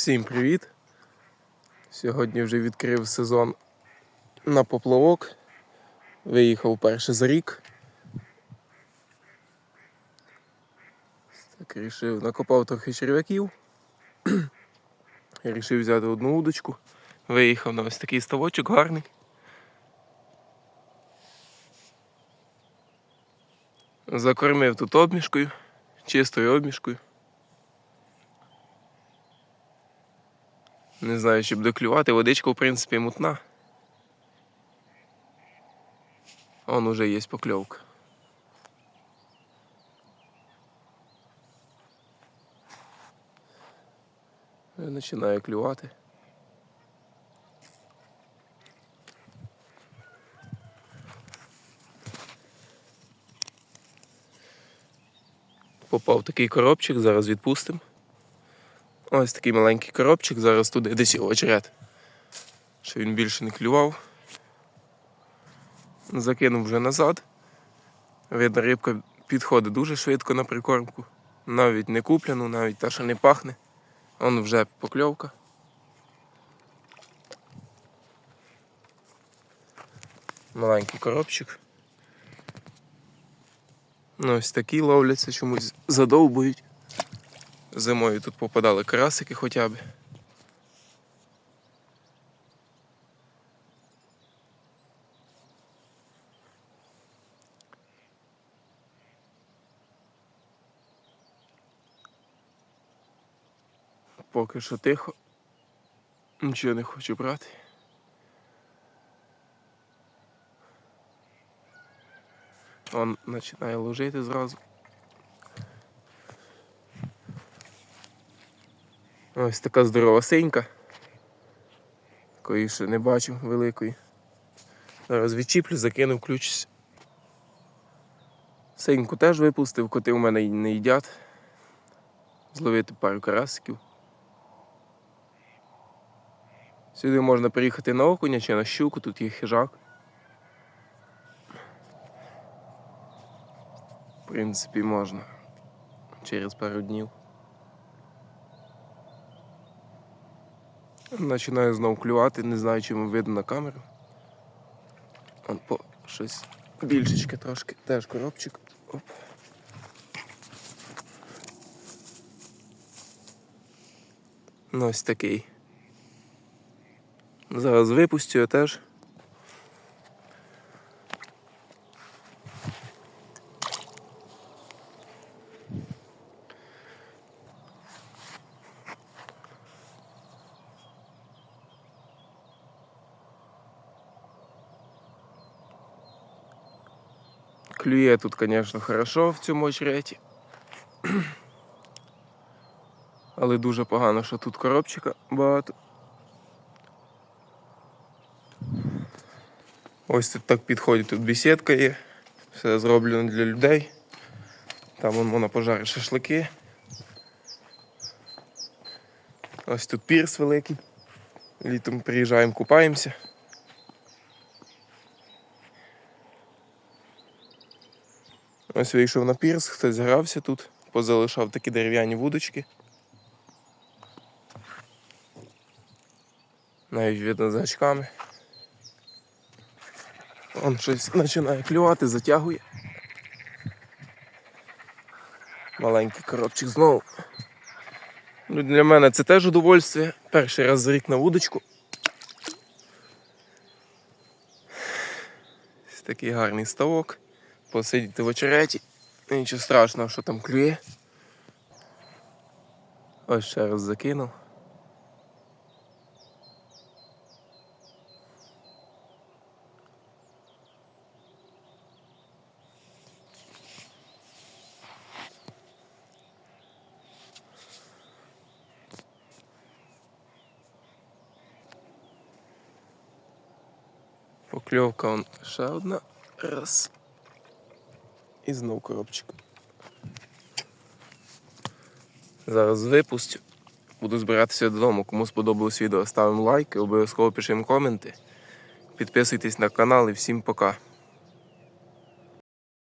Всім привіт! Сьогодні вже відкрив сезон на поплавок. Виїхав перше за рік. Так, рішив, накопав трохи черв'яків. Рішив взяти одну удочку. Виїхав на ось такий ставочок гарний. Закормив тут обмішкою, чистою обмішкою. Не знаю, чи буде клювати. Водичка, в принципі, мутна. Вон уже є покльовка. Вже Починає клювати. Попав такий коробчик, зараз відпустимо. Ось такий маленький коробчик, зараз туди десь його очерет. Що він більше не клював. Закинув вже назад. Видно, рибка підходить дуже швидко на прикормку. Навіть не купляну, навіть та, що не пахне. Он вже покльовка. Маленький коробчик. Ну, ось такі ловляться, чомусь задовбують. Зимою тут попадали карасики хоча б. Поки що тихо. Нічого не хочу брати. Он починає ложити зразу. Ось така здорова синька. Такої ще не бачив великої. Зараз відчіплю, закину, включусь. Синьку теж випустив, коти у мене не їдять. Зловити пару карасиків. Сюди можна приїхати на окуня чи на щуку, тут є хижак. В принципі, можна через пару днів. Починаю знову клювати, не знаю, чи видно на камеру. Он по щось більшечки трошки, теж коробчик. Оп. Ну, ось такий. Зараз випустю я теж. Клює тут, звісно, хорошо в цьому очереті. Але дуже погано, що тут коробчика багато. Ось тут так підходить, тут бесідка є. Все зроблено для людей. Там вон можна пожарити шашлики. Ось тут пірс великий. Літом приїжджаємо, купаємося. Ось вийшов на пірс, хтось грався тут, позалишав такі дерев'яні вудочки. Навіть видно з гачками. Он щось починає клювати, затягує. Маленький коробчик знову. Ну, для мене це теж удовольствие. Перший раз за рік на вудочку. Ось такий гарний ставок. Посидіти в очереті. Нічого страшного, що там клює. Ось ще раз закинув. Покльовка он ще одна. Раз. І знов коробчик. Зараз випустю. Буду збиратися додому. Кому сподобалось відео, ставимо лайки, обов'язково пишемо коменти. Підписуйтесь на канал і всім пока.